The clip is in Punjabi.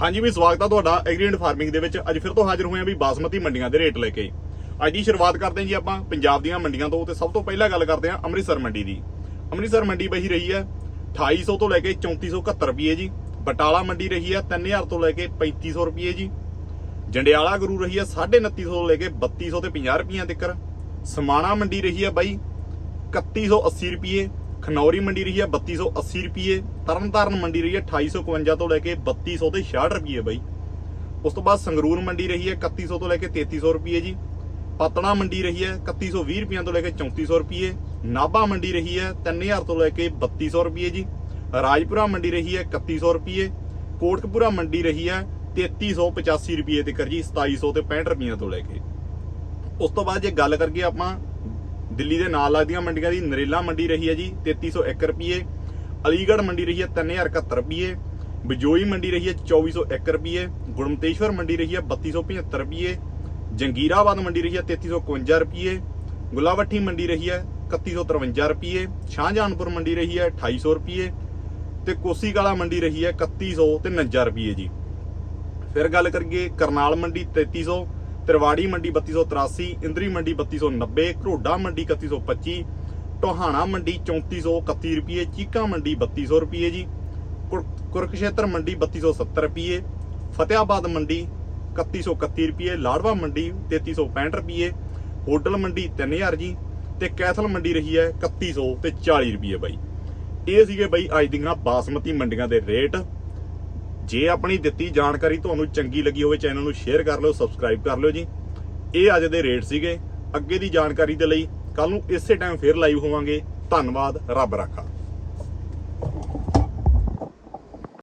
ਹਾਂਜੀ ਵੀ ਸਵਾਗਤ ਆ ਤੁਹਾਡਾ ਐਗਰੀਐਂਟ ਫਾਰਮਿੰਗ ਦੇ ਵਿੱਚ। ਅੱਜ ਫਿਰ ਤੋਂ ਹਾਜ਼ਰ ਹੋਏ ਆ ਵੀ ਬਾਸਮਤੀ ਮੰਡੀਆਂ ਦੇ ਰੇਟ ਲੈ ਕੇ। ਅੱਜ ਦੀ ਸ਼ੁਰੂਆਤ ਕਰਦੇ ਹਾਂ ਜੀ ਆਪਾਂ ਪੰਜਾਬ ਦੀਆਂ ਮੰਡੀਆਂ ਤੋਂ ਤੇ ਸਭ ਤੋਂ ਪਹਿਲਾਂ ਗੱਲ ਕਰਦੇ ਹਾਂ ਅੰਮ੍ਰਿਤਸਰ ਮੰਡੀ ਦੀ। ਅੰਮ੍ਰਿਤਸਰ ਮੰਡੀ ਬਹੀ ਰਹੀ ਹੈ 2800 ਤੋਂ ਲੈ ਕੇ 3471 ਰੁਪਏ ਜੀ। ਬਟਾਲਾ ਮੰਡੀ ਰਹੀ ਹੈ 3000 ਤੋਂ ਲੈ ਕੇ 3500 ਰੁਪਏ ਜੀ। ਜੰਡਿਆਲਾ ਗੁਰੂ ਰਹੀ ਹੈ 2950 ਤੋਂ ਲੈ ਕੇ 3200 ਤੇ 50 ਰੁਪਈਆਂ ਤੱਕ ਸਮਾਣਾ ਮੰਡੀ ਰਹੀ ਹੈ ਬਾਈ 3180 ਰੁਪਏ। ਖਨੌਰੀ ਮੰਡੀ ਰਹੀ ਹੈ 3280 ਰੁਪਏ ਤਰਨਤਾਰਨ ਮੰਡੀ ਰਹੀ ਹੈ 2851 ਤੋਂ ਲੈ ਕੇ 3200 ਤੇ 66 ਰੁਪਏ ਬਾਈ। ਉਸ ਤੋਂ ਬਾਅਦ ਸੰਗਰੂਰ ਮੰਡੀ ਰਹੀ ਹੈ 3100 ਤੋਂ ਲੈ ਕੇ 3300 ਰੁਪਏ ਜੀ। ਪਤਣਾ ਮੰਡੀ ਰਹੀ ਹੈ 3120 ਰੁਪਈਆਂ ਤੋਂ ਲੈ ਕੇ 3400 ਰੁਪਏ ਨਾਭਾ ਮੰਡੀ ਰਹੀ ਹੈ 3000 ਤੋਂ ਲੈ ਕੇ 3200 ਰੁਪਏ ਜੀ। ਰਾਜਪੁਰਾ ਮੰਡੀ ਰਹੀ ਹੈ 3100 ਰੁਪਏ ਕੋਟਕਪੂਰਾ ਮੰਡੀ ਰਹੀ ਹੈ 3385 ਰੁਪਏ ਤੇ ਜੀ 2700 ਤੇ 65 ਰੁਪਈਆਂ ਤੋਂ ਲੈ ਕੇ। ਉਸ ਤੋਂ ਬਾਅਦ ਜੇ ਗੱਲ ਕਰੀਏ ਆਪਾਂ ਦਿੱਲੀ ਦੇ ਨਾਲ ਲੱਗਦੀਆਂ ਮੰਡੀਆਂ ਦੀ ਨਰੇਲਾ ਮੰਡੀ ਰਹੀ ਹੈ ਜੀ 3301 ਰੁਪਏ ਅਲੀਗੜ੍ਹ ਮੰਡੀ ਰਹੀ ਹੈ 3071 ਰੁਪਏ ਬਜੋਈ ਮੰਡੀ ਰਹੀ ਹੈ 2401 ਰੁਪਏ ਗੁਰਮਤੇਸ਼ਵਰ ਮੰਡੀ ਰਹੀ ਹੈ 3275 ਰੁਪਏ ਜੰਗੀਰਾਬਾਦ ਮੰਡੀ ਰਹੀ ਹੈ 3351 ਰੁਪਏ ਗੁਲਾਵੱਠੀ ਮੰਡੀ ਰਹੀ ਹੈ 3153 ਰੁਪਏ ਸ਼ਾਹਜਹਾਨਪੁਰ ਮੰਡੀ ਰਹੀ ਹੈ 2800 ਰੁਪਏ ਤੇ ਕੋਸੀ ਕਾਲਾ ਮੰਡੀ ਰਹੀ ਹੈ 3100 ਤੇ 49 ਰੁਪਏ ਜੀ। ਫਿਰ ਗੱਲ ਕਰੀਏ ਕਰਨਾਲ ਮੰਡੀ 3300 ਤਿਰਵਾੜੀ ਮੰਡੀ 3283 ਇੰਦਰੀ ਮੰਡੀ 3290 ਘਰੋਡਾ ਮੰਡੀ 3125 ਟੋਹਾਣਾ ਮੰਡੀ 3431 ਰੁਪਏ, ਚੀਕਾ ਮੰਡੀ 3200 ਰੁਪਏ ਜੀ, ਕੁਰ- ਕੁਰਕਸ਼ੇਤਰ ਮੰਡੀ 3270 ਰੁਪਏ, ਫਤਿਆਬਾਦ ਮੰਡੀ 3131 ਰੁਪਏ, ਲਾੜਵਾ ਮੰਡੀ 3365 ਰੁਪਏ, ਹੋਟਲ ਮੰਡੀ 3000 ਜੀ ਤੇ ਕੈਥਲ ਮੰਡੀ ਰਹੀ ਹੈ 3100 ਤੇ 40 ਰੁਪਏ ਬਾਈ। ਇਹ ਸੀਗੇ ਬਾਈ ਅੱਜ ਦੀਆਂ ਬਾਸਮਤੀ ਮੰਡੀਆਂ ਦੇ ਰੇਟ। ਜੇ ਆਪਣੀ ਦਿੱਤੀ ਜਾਣਕਾਰੀ ਤੁਹਾਨੂੰ ਚੰਗੀ ਲੱਗੀ ਹੋਵੇ, ਚੈਨਲ ਨੂੰ ਸ਼ੇਅਰ ਕਰ ਲਿਓ ਸਬਸਕ੍ਰਾਈਬ ਕਰ ਲਿਓ ਜੀ। ਇਹ ਅੱਜ ਦੇ ਰੇਟ ਸੀਗੇ। ਅੱਗੇ ਦੀ ਜਾਣਕਾਰੀ ਦੇ ਲਈ ਕੱਲ ਨੂੰ ਇਸੇ ਟਾਈਮ ਫੇਰ ਲਾਈਵ ਹੋਵਾਂਗੇ। ਧੰਨਵਾਦ, ਰੱਬ ਰਾਖਾ।